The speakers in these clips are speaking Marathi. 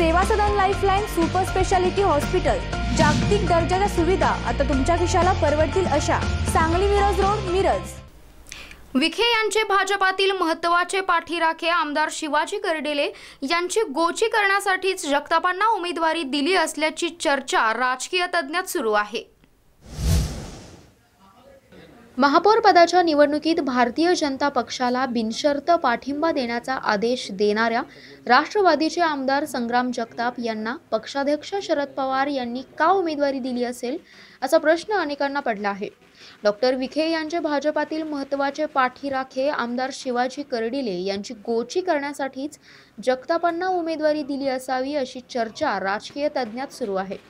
Seva Sadan lifeline super speciality hospital जागतिक दर्जाच्या सुविधा आता तुमच्या खिशाला परवडतील अशा. सांगली मिरज रोड मिरज. विखे यांचे भाजपातील महत्त्वाचे पाठीराखे आमदार शिवाजी कर्डिले यांची गोची करण्यासाठीच जगतापांना उमेदवारी दिली असल्याची चर्चा राजकीय तज्ज्ञात सुरू आहे. महापौर पदाच्या निवडणुकीत भारतीय जनता पक्षाला बिनशर्त पाठिंबा देण्याचा आदेश देणाऱ्या राष्ट्रवादीचे आमदार संग्राम जगताप यांना पक्षाध्यक्ष शरद पवार यांनी का उमेदवारी दिली असेल असा प्रश्न अनेकांना पडला आहे. डॉक्टर विखे यांचे भाजपातील महत्त्वाचे पाठीराखे आमदार शिवाजी कर्डिले यांची गोची करण्यासाठीच जगतापांना उमेदवारी दिली असावी अशी चर्चा राजकीय तज्ज्ञात सुरू आहे.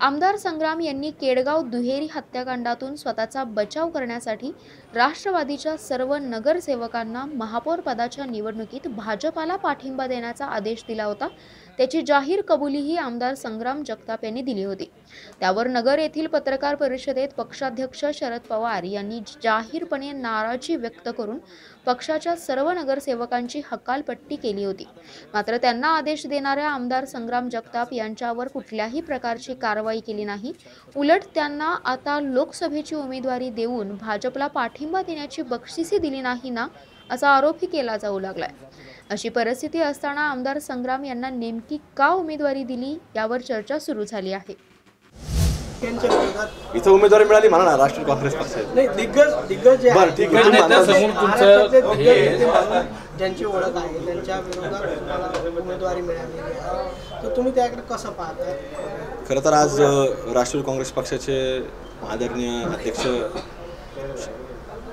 आमदार संग्राम यांनी केडगाव दुहेरी हत्याकांडातून स्वतःचा बचाव करण्यासाठी राष्ट्रवादीच्या सर्व नगरसेवकांना महापौर पदाच्या निवडणुकीत भाजपाला पाठिंबा देण्याचा आदेश दिला होता. त्याची जाहीर कबुलीही आमदार संग्राम जगताप यांनी दिली होती. त्यावर नगर येथील पत्रकार परिषदेत पक्षाध्यक्ष शरद पवार यांनी जाहीरपणे नाराजी व्यक्त करून पक्षाच्या सर्व नगरसेवकांची हकालपट्टी केली होती. मात्र त्यांना आदेश देणाऱ्या आमदार संग्राम जगताप यांच्यावर कुठल्याही प्रकारची कारवाई केली नाही. उलट त्यांना आता लोकसभेची उमेदवारी देऊन भाजपला पाठिंबा देण्याची बक्षिसी दिली नाही ना असा आरोपही केला जाऊ लागलाय. अशी परिस्थिती असताना आमदार संग्राम यांना नेमकी का उमेदवारी दिली यावर चर्चा सुरू झाली आहे. इथं उमेदवारी मिळाली म्हणा ना राष्ट्रीय काँग्रेस पक्षाची. नाही दिग्गज दिग्गज जे बरं, आहेत, ठीक आहे. ते तुम्ही महाराष्ट्रातले- समोर तुमचं महाराष्ट्रातले दिग्गज हे- नेते म्हणून ज्यांची ओळख आहे त्यांच्या विरोधात तुम्हाला उमेदवारी मिळालेली आहे. तर तुम्ही त्याकडे कसं पाहता खरं तर आज अ, राष्ट्रीय काँग्रेस पक्षाचे आदरणीय अध्यक्ष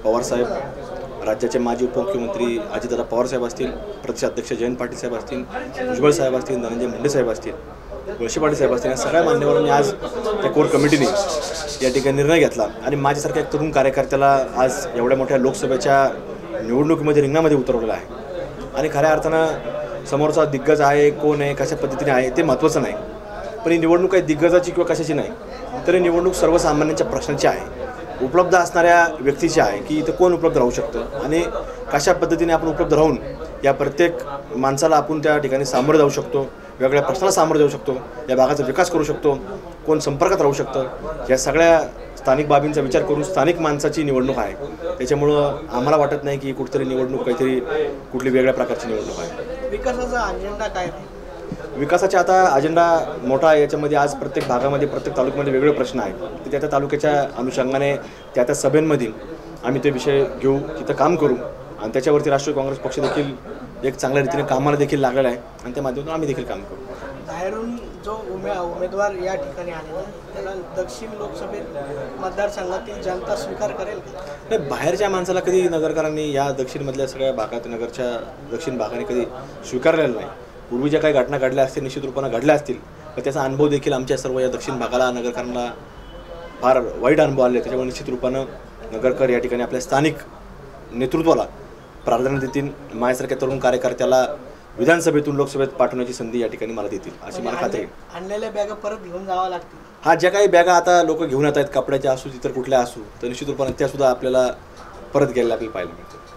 पवारसाहेब राज्याचे माजी उपमुख्यमंत्री अजितदादा पवारसाहेब असतील प्रदेशाध्यक्ष जयंत पाटील साहेब असतील भुजबळ साहेब असतील धनंजय मुंडे साहेब असतील वळशी पाटील साहेब असतील या सगळ्या मान्यवरांनी आज त्या कोर कमिटीने या ठिकाणी निर्णय घेतला. आणि माझ्यासारख्या एक तरुण कार्यकर्त्याला आज एवढ्या मोठ्या लोकसभेच्या निवडणुकीमध्ये रिंगणामध्ये उतरवलेलं आहे. आणि खऱ्या अर्थानं समोरचा दिग्गज आहे कोण आहे कशा पद्धतीने आहे ते महत्त्वाचं नाही. पण ही निवडणूक काही दिग्गजाची किंवा कशाची नाही. तर ही निवडणूक सर्वसामान्यांच्या प्रश्नाची आहे. उपलब्ध असणाऱ्या व्यक्तीची आहे की इथं कोण उपलब्ध राहू शकतं? आणि कशा पद्धतीने आपण उपलब्ध राहून या प्रत्येक माणसाला आपण त्या ठिकाणी सामोरं जाऊ शकतो वेगवेगळ्या प्रश्नाला सामोरं जाऊ शकतो या भागाचा विकास करू शकतो कोण संपर्कात राहू शकतं? या सगळ्या स्थानिक बाबींचा विचार करून स्थानिक माणसाची निवडणूक आहे. त्याच्यामुळं आम्हाला वाटत नाही की कुठेतरी निवडणूक काहीतरी कुठली वेगळ्या प्रकारची निवडणूक आहे. विकासाचा अजेंडा काय विकासाचा आता अजेंडा मोठा आहे. याच्यामध्ये आज प्रत्येक भागामध्ये प्रत्येक तालुक्यामध्ये वेगळे प्रश्न आहेत. ते त्या त्या तालुक्याच्या अनुषंगाने त्या त्या सभेंमध्ये आम्ही ते विषय घेऊ तिथं काम करू. आणि त्याच्यावरती राष्ट्रीय काँग्रेस पक्ष देखील एक चांगल्या रीतीने कामाला देखील लागलेला आहे. आणि त्या माध्यमातून आम्ही देखील काम करू. बाहेरून जो उमे उमेदवार या ठिकाणी आलेला आहे, त्याला दक्षिण लोकसभेत मतदारसंघातील जनता स्वीकार करेल नाही बाहेरच्या माणसाला कधी नगरकरांनी या दक्षिणमधल्या सगळ्या भागात नगरच्या दक्षिण भागाने कधी स्वीकारलेलं नाही. पूर्वी ज्या काही घटना घडल्या असतील निश्चित रूपानं घडल्या असतील तर त्याचा अनुभव देखील आमच्या सर्व या दक्षिण भागाला नगरकरांना फार वाईट अनुभव आले. त्याच्यामुळे निश्चित रूपानं नगरकर या ठिकाणी आपल्या स्थानिक नेतृत्वाला प्राधान्य देतील. माझ्यासारख्या तरुण कार्यकर्त्याला विधानसभेतून लोकसभेत पाठवण्याची संधी या ठिकाणी मला देतील अशी मला खात्री आहे. आणलेल्या बॅगा परत घेऊन जावं लागतील. हा ज्या काही बॅगा आता लोक घेऊन येत आहेत कपड्याच्या असू इतर कुठल्या असू तर निश्चित रूपाने त्या सुद्धा आपल्याला परत घ्यायला आपल्याला पाहायला मिळतं